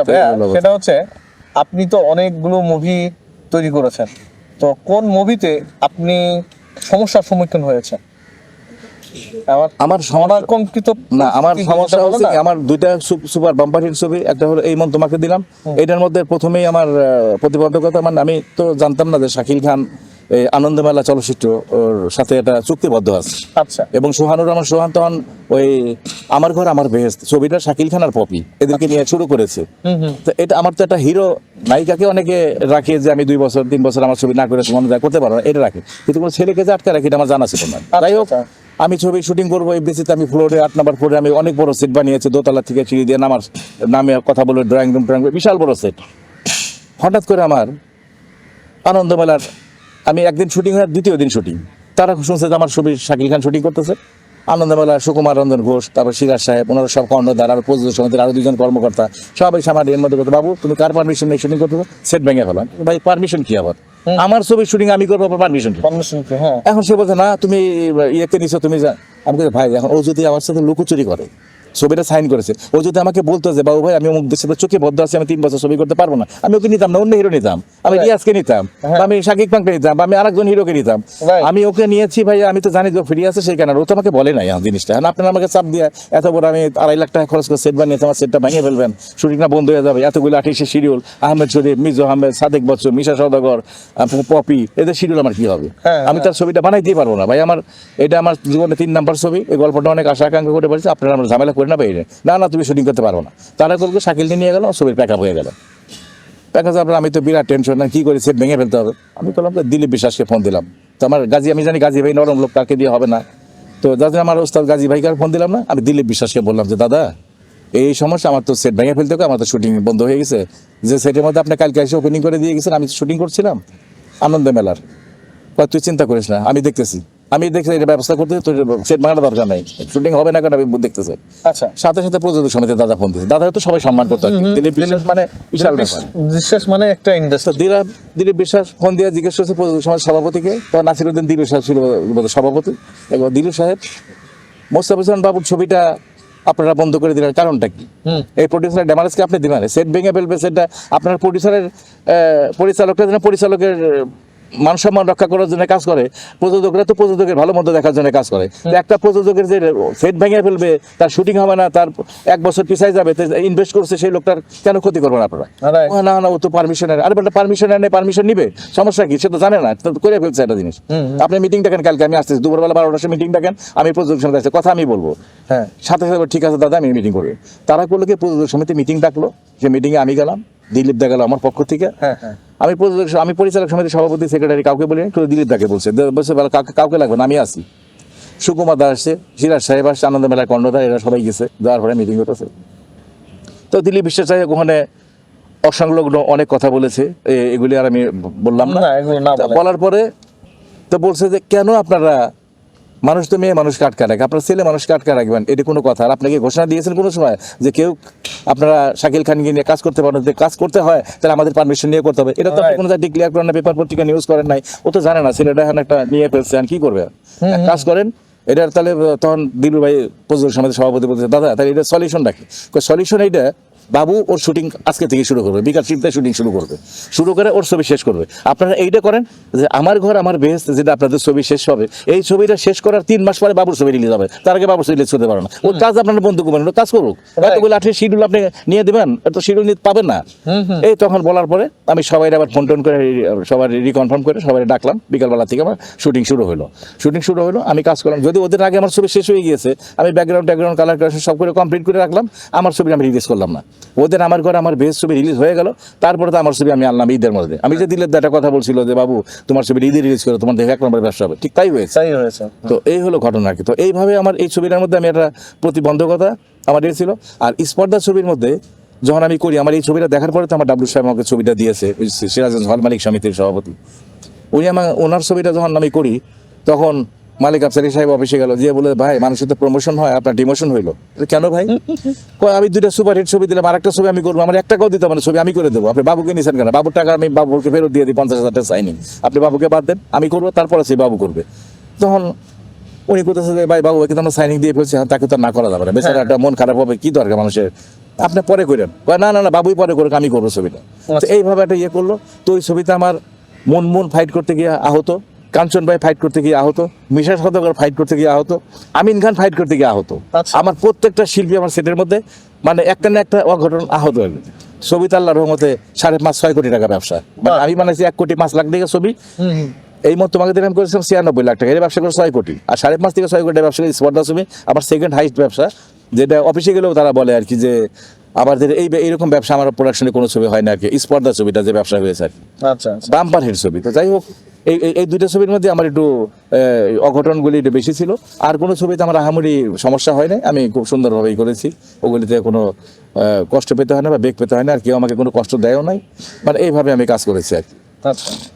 আচ্ছা। সেটা হচ্ছে আপনি তো অনেকগুলো মুভি তৈরি করেছেন। তো কোন মুভিতে আপনি সমস্যার সম্মুখীন হয়েছেন? আমার আমার আমার কঙ্কিত না আমার সমস্যা হচ্ছে আমার দুইটা সুপার বাম্পার হিট ছবি একটা হলো এই মন তোমাকে দিলাম। এটার মধ্যে প্রথমেই আমার প্রতিবন্ধকতা মানে আমি তো জানতাম না যে শাকিল খান এই আনন্দমেলা চলচ্চিত্র ওর সাথে একটা চুক্তিবদ্ধ আছে। আচ্ছা। এবং সোহানুর রহমান সোহান তখন ওই আমার ঘর আমার বেহেস্ত ছবিটা শাকিল খান আর পপি এদেরকে নিয়ে শুরু করেছে। তো এটা আমার তো একটা হিরো নায়িকাকে অনেকে রাখে যে আমি দুই বছর তিন বছর আমার ছবি না করে মনে যায় করতে পারব না, এটা রাখে। কিন্তু কোনো ছেলেকে যে আটকে রাখি এটা আমার জানা ছিল না। যাই হোক আচ্ছা। আমি ছবি শুটিং করব এফডিসিতে আমি ফ্লোরে আট নাম্বার ফ্লোরে আমি অনেক বড় সেট বানিয়েছি দোতলা থেকে সিঁড়ি দিয়ে নামার নামে কথা বলে ড্রয়িং রুম ড্রয়িং বিশাল বড় সেট। হঠাৎ করে আমার আনন্দমেলার আমি একদিন শুটিং হয় দ্বিতীয় দিন শুটিং। তারা শুনছে যে আমার ছবি শাকিল খান শুটিং করতেছে। আনন্দমেলা সুকুমার রঞ্জন ঘোষ তারপর সিরাজ সাহেব ওনারা সব কর্ণধার আর প্রযোজক সমিতির আরও দুজন কর্মকর্তা সবাই সামার এর মধ্যে করতে বাবু তুমি কার পারমিশন নেই শুটিং করতে সেট ভেঙে ফেলো। ভাই পারমিশন কি আবার? আমার ছবি শুটিং আমি করব পারমিশন হ্যাঁ। এখন সে বলছে না তুমি ইয়েকে নিছো তুমি যা। আমি ভাই এখন ও যদি আমার সাথে লুকোচুরি করে ছবিটা সাইন করেছে। ও যদি আমাকে বলতো যে বাবু ভাই আমি অমুক দেশের সাথে চোখে বদ্ধ আছি আমি তিন বছর ছবি করতে পারব না। আমি ওকে নিতাম না অন্য হিরো নিতাম। আমি. রিয়াজকে নিতাম হ্যাঁ। বা আমি শাকিব খানকে নিতাম বা আমি আরেকজন হিরোকে নিতাম। আমি ওকে নিয়েছি ভাই আমি তো জানি যে ফ্রি আছে সেই কারণে। ও তো আমাকে বলে নাই জিনিসটা। এখন আপনারা আমাকে চাপ দিয়ে এত বড় আমি আড়াই লাখ টাকা খরচ করে সেট বানিয়েছি আমার সেটটা ভেঙে ফেলবেন। শুটিং না বন্ধ হয়ে যাবে। এতগুলো আঠিশে শিডিউল আহমেদ শরীফ মিজু আহমেদ সাদেক বচ্চন মিশা সদাগর পপি এদের শিডিউল আমার কি হবে? হ্যাঁ, আমি তার ছবিটা বানাইতেই পারব না। ভাই আমার এটা আমার জীবনে তিন নাম্বার ছবি। এই গল্পটা অনেক আশা আকাঙ্ক্ষা করে পারছি আপনারা আমরা ঝামেলা করে না বাইরে না না, তুমি শুটিং করতে পারব না। তারা করব শাকিলকে নিয়ে গেল, ছবির প্যাক হয়ে গেল। প্যাক আপনার, আমি তো বিরাট টেনশন না, কি করে সেট ভেঙে ফেলতে হবে। আমি বললাম, তো দিলীপ বিশ্বাসকে ফোন দিলাম। তো আমার গাজী, আমি জানি গাজী ভাই নরম লোক তাকে দিয়ে হবে না। তো যাদের আমার ওস্তাদ গাজী ভাইকে আর ফোন দিলাম না। আমি দিলীপ বিশ্বাসকে বললাম যে, দাদা, এই সমস্যা আমার তো সেট ভেঙে ফেলতে হবে, আমার তো শুটিং বন্ধ হয়ে গেছে। যে সেটের মধ্যে আপনি কালকে এসে ওপেনিং করে দিয়ে গেছেন, আমি শুটিং করছিলাম আনন্দ মেলার। তুই চিন্তা করিস না, আমি দেখতেছি। আমি দেখছি এটা ব্যবস্থা করতে তোর সেট ভাঙার দরকার নাই। শুটিং হবে না কেন আমি দেখতেছি। আচ্ছা। সাথে সাথে প্রযোজক সমিতি দাদা ফোন দিয়েছে। দাদা তো সবাই সম্মান করতো দিলীপ বিশ্বাস মানে বিশাল বিশ্বাস মানে একটা ইন্ডাস্ট্রি তো দিলীপ দিলীপ বিশ্বাস ফোন দিয়ে জিজ্ঞেস করছে প্রযোজক সমাজ সভাপতিকে। তো নাসিরুদ্দিন দিলীপ সাহেব ছিল সভাপতি। এবং দিলীপ সাহেব মোস্তাফিজ হোসেন বাবুর ছবিটা আপনারা বন্ধ করে দিলেন। কারণটা কি? এই প্রডিউসারের ড্যামারেজকে আপনি দিবেন? সেট ভেঙে ফেলবে সেটা আপনার প্রডিউসারের পরিচালকরা যেন পরিচালকের মান সম্মান রক্ষা করার জন্য কাজ করে প্রযোজকরা তো প্রযোজকের ভালো মন্দ দেখার জন্য কাজ করে। একটা প্রযোজকের যে সেট ভেঙে ফেলবে তার শুটিং হবে না তার এক বছর পিছাই যাবে ইনভেস্ট করছে সেই লোকটার কেন ক্ষতি করবেন আপনারা? না না। ও তো পারমিশন আরে বলটা পারমিশন নেই পারমিশন নিবে। সমস্যা কি? সে তো জানে না তো করে ফেলছে একটা জিনিস। আপনি মিটিং ডাকেন কালকে আমি আসতেছি দুপুরবেলা বারোটার সময় মিটিং ডাকেন আমি প্রযোজক সমিতি আসছে কথা আমি বলব। হ্যাঁ। সাথে সাথে ঠিক আছে দাদা আমি মিটিং করব। তারা করল কি প্রযোজক সমিতি মিটিং ডাকলো? সে মিটিংয়ে আমি গেলাম। দিলীপ দা গেল আমার পক্ষ থেকে। হ্যাঁ হ্যাঁ। আমি আমি পরিচালক সমিতির সভাপতি সেক্রেটারি কাউকে বলি শুধু দিলীপ দাকে বলছে। বলছে বলে, কাউকে কাউকে লাগবে না আমি আসি সুকুমার দা আসছে সিরাজ সাহেব আসছে আনন্দ মেলার কর্ণধার এরা সবাই গেছে যাওয়ার পরে মিটিং করতেছে তো দিলীপ বিশ্বাস সাহেব ওখানে অসংলগ্ন অনেক কথা বলেছে এগুলি আর আমি বললাম না। বলার পরে তো বলছে যে কেন আপনারা মানুষ তো মেয়ে মানুষ কাটকা রাখে আপনার ছেলে মানুষ কাটকা রাখবেন এটা কোনো কথা। আর আপনাকে ঘোষণা দিয়েছেন কোনো সময় যে কেউ আপনারা শাকিল খানকে নিয়ে কাজ করতে পারেন যদি কাজ করতে হয় তাহলে আমাদের পারমিশন নিয়ে করতে হবে। এটা তো আপনি কোনো জায়গায় ডিক্লেয়ার করেন না পেপার পত্রিকা নিউজ করেন নাই। ও তো জানে না ছেলেটা এখন একটা নিয়ে ফেলছে আর কি করবে? কাজ করেন এটার তাহলে তখন দিলু ভাই প্রযোজক সমিতির সভাপতি বলছে দাদা তাহলে এটা সলিউশন রাখি। সলিউশন এইটা বাবু ওর শুটিং আজকে থেকে শুরু করবে বিকাল শিফটে শুটিং শুরু করবে। শুরু করে ওর ছবি শেষ করবে। আপনারা এইটা করেন যে আমার ঘর আমার বেহেস্ত যেটা আপনাদের ছবি শেষ হবে এই ছবিটা শেষ করার তিন মাস পরে বাবুর ছবি রিলিজ হবে। তার আগে বাবুর ছবি রিলিজ করতে পারো না। ওর কাজ আপনারা বন্ধু করবেন কাজ করুক। এতগুলো আঠের শিডিউল আপনি নিয়ে দেবেন এত শিডিউল নিতে পাবেন না। এই তখন বলার পরে আমি সবাই আবার ফোন টোন করে সবার রিকনফার্ম করে সবাই ডাকলাম। বিকালবেলা থেকে আমার শুটিং শুরু হলো। শুটিং শুরু হলো আমি কাজ করলাম। যদি ওদের আগে আমার ছবি শেষ হয়ে গিয়েছে আমি ব্যাকগ্রাউন্ড ট্যাকগ্রাউন্ড কালার কালার সব করে কমপ্লিট করে রাখলাম আমার ছবি আমি রিলিজ করলাম না। ওদের আমার ঘরে আমার বেস্ট ছবি রিলিজ হয়ে গেল তারপরে তো আমার ছবি আমি আনলাম ঈদের মধ্যে। আমি যে দিলের একটা কথা বলছিল যে বাবু তোমার ছবি ঈদে রিলিজ করো তোমার দেখে এক নম্বর ব্যবসা হবে। ঠিক তাই হয়েছে। তাই হয়েছে। তো এই হলো ঘটনা কি। তো এইভাবে আমার এই ছবিটার মধ্যে আমি একটা প্রতিবন্ধকতা আমার এ ছিল। আর স্পর্ধা ছবির মধ্যে যখন আমি করি আমার এই ছবিটা দেখার পরে তো আমার ডাব্লু সাহেব আমাকে ছবিটা দিয়েছে সিরাজগঞ্জ হল মালিক সমিতির সভাপতি। উনি আমার ওনার ছবিটা যখন আমি করি তখন মালিক আফসারি সাহেব অফিসে গেল যে বলে ভাই মানুষের তো প্রমোশন হয় আপনার ডিমোশন হইল। কেন ভাই? আমি দুইটা সুপার হিট ছবি দিলাম আর একটা ছবি আমি করব আমার এক টাকাও দিতে ছবি আমি করে দেবো। আপনি বাবুকে নিছেন কেন? বাবুর টাকা আমি বাবুকে ফেরত দিয়ে দিই পঞ্চাশ হাজার টাকা সাইনিং আপনি বাবুকে বাদ দেন আমি করব তারপরে সেই বাবু করবে। তখন উনি কোথাও যে ভাই বাবু কিন্তু আমরা সাইনিং দিয়ে ফেলছি তাকে তো না করা যাবে না। বেচারা একটা মন খারাপ হবে কি দরকার মানুষের? আপনি পরে করেন। না না না বাবুই পরে করুক আমি করব ছবিটা। আচ্ছা। এইভাবে একটা ইয়ে করল। তো ওই ছবিতে আমার মন মন ফাইট করতে গিয়ে আহত। কাঞ্চন ভাই ফাইট করতে গিয়ে আহত মিশা সদাগর ফাইট করতে গিয়ে আহত আমিন খান ফাইট করতে গিয়ে আহত। আচ্ছা। আমার প্রত্যেকটা শিল্পী আমার সেটের মধ্যে মানে একটা না একটা অঘটন আহত হয়ে ছবি তো আল্লাহর রহমতে সাড়ে পাঁচ ছয় কোটি টাকা ব্যবসা। মানে আমি বানাইছি এক কোটি পাঁচ লাখ টাকা ছবি। এই মতো তোমাকে দিলাম করেছিলাম ছিয়ানব্বই লাখ টাকা। এর ব্যবসা করে ছয় কোটি। আর সাড়ে পাঁচ থেকে ছয় কোটি ব্যবসা করে স্পর্ধা ছবি। আমার সেকেন্ড হাইস্ট ব্যবসা। যেটা অফিসে গেলেও তারা বলে আর কি যে আবার যে এই এইরকম ব্যবসা আমার প্রোডাকশনে কোনো ছবি হয় না আর কি। স্পর্ধা ছবিটা যে ব্যবসা হয়েছে আর কি। আচ্ছা আচ্ছা। বাম্পার হিট ছবি। তো যাই হোক এই, এই- দুইটা ছবির মধ্যে আমার একটু অঘটনগুলি একটু বেশি ছিল। আর কোনো ছবিতে আমার আহামরি সমস্যা হয় না আমি খুব সুন্দরভাবেই করেছি। ওগুলিতে কোনো কষ্ট পেতে হয় না বা বেগ পেতে হয় না। আর কেউ আমাকে কোনো কষ্ট দেয়ও নাই। মানে এইভাবে আমি কাজ করেছি আর কি। আচ্ছা।